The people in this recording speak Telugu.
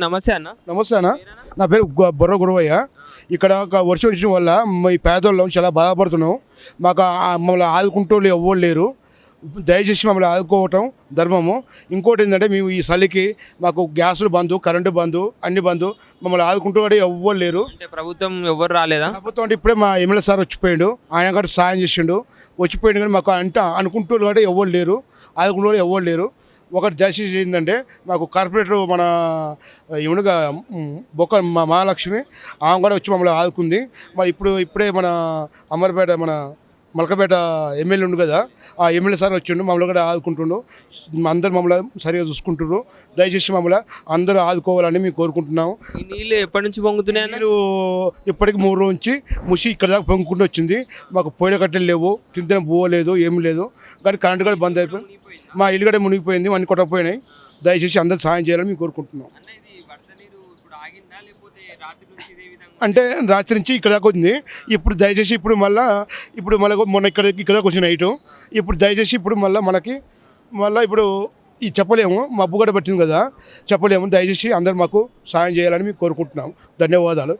నమస్తే అన్న. నమస్తే అన్న. నా పేరు బొర్ర గురవయ్య. ఇక్కడ ఒక వర్షం వచ్చిన వల్ల ఈ పేదోళ్ళం చాలా బాధపడుతున్నాం. మాకు మమ్మల్ని ఆదుకుంటూ ఎవ్వరు లేరు. దయచేసి మమ్మల్ని ఆదుకోవటం ధర్మము. ఇంకోటి ఏంటంటే మేము ఈ చలికి మాకు గ్యాసులు బంద్ కరెంటు బంద్ అన్ని బంద్. మమ్మల్ని ఆదుకుంటూ కూడా ఎవ్వరు లేరు. ప్రభుత్వం ఎవరు రాలేదా? ప్రభుత్వం అంటే ఇప్పుడే మా ఎమ్మెల్యే సార్ వచ్చిపోయాడు. ఆయన కూడా సాయం చేసిండు. వచ్చిపోయిండు కానీ మాకు అంట అనుకుంటూ కూడా ఎవరు లేరు. ఆదుకుంటూ కూడా ఎవరు లేరు. ఒకటి జస్టిస్ ఏంటంటే మాకు కార్పొరేటర్ మన ఇవునుగా బొక్క మా మహాలక్ష్మి ఆమె కూడా వచ్చి మమ్మల్ని ఆదుకుంది. మరి ఇప్పుడు ఇప్పుడే మన అమర్పేట మన మలకపేట ఎమ్మెల్యే ఉండు కదా ఆ ఎమ్మెల్యే సార్ వచ్చిండు మమ్మల్ని కూడా ఆదుకుంటుండు. అందరు మమ్మల్ని సరిగా చూసుకుంటున్నారు దయచేసి మమ్మల్ని అందరూ ఆదుకోవాలని మేము కోరుకుంటున్నాము. నీళ్ళు ఎప్పటి నుంచి పొంగుతున్నాయి నీళ్ళు ఇప్పటికి మూడు రోజు నుంచి ముసి ఇక్కడ దాకా పొంగుకుంటూ వచ్చింది. మాకు పొయ్యిల కట్టెలు లేవు తింటే పోలేదు ఏమి లేదు. కానీ కరెంట్ కూడా బంద్ అయిపోయింది మా ఇల్లు కూడా మునిగిపోయింది అన్ని కొట్టకపోయినాయి. దయచేసి అందరు సాయం చేయాలని మేము కోరుకుంటున్నాం అన్న ఇది వరద నీరు ఇప్పుడు ఆగిందా లేకపోతే రాత్రి నుంచి ఇదే విధంగా అంటే రాత్రి నుంచి ఇక్కడ దాకా వచ్చింది. ఇప్పుడు దయచేసి ఇప్పుడు మళ్ళా ఇప్పుడు మళ్ళీ మొన్న ఇక్కడ ఇక్కడ దాకా వచ్చిన నైట్ ఇప్పుడు దయచేసి ఇప్పుడు మళ్ళీ మనకి మళ్ళీ ఇప్పుడు ఈ చెప్పలేము. మబ్బు కూడా పట్టింది కదా. చెప్పలేము. దయచేసి అందరు మాకు సాయం చేయాలని మేము కోరుకుంటున్నాం ధన్యవాదాలు.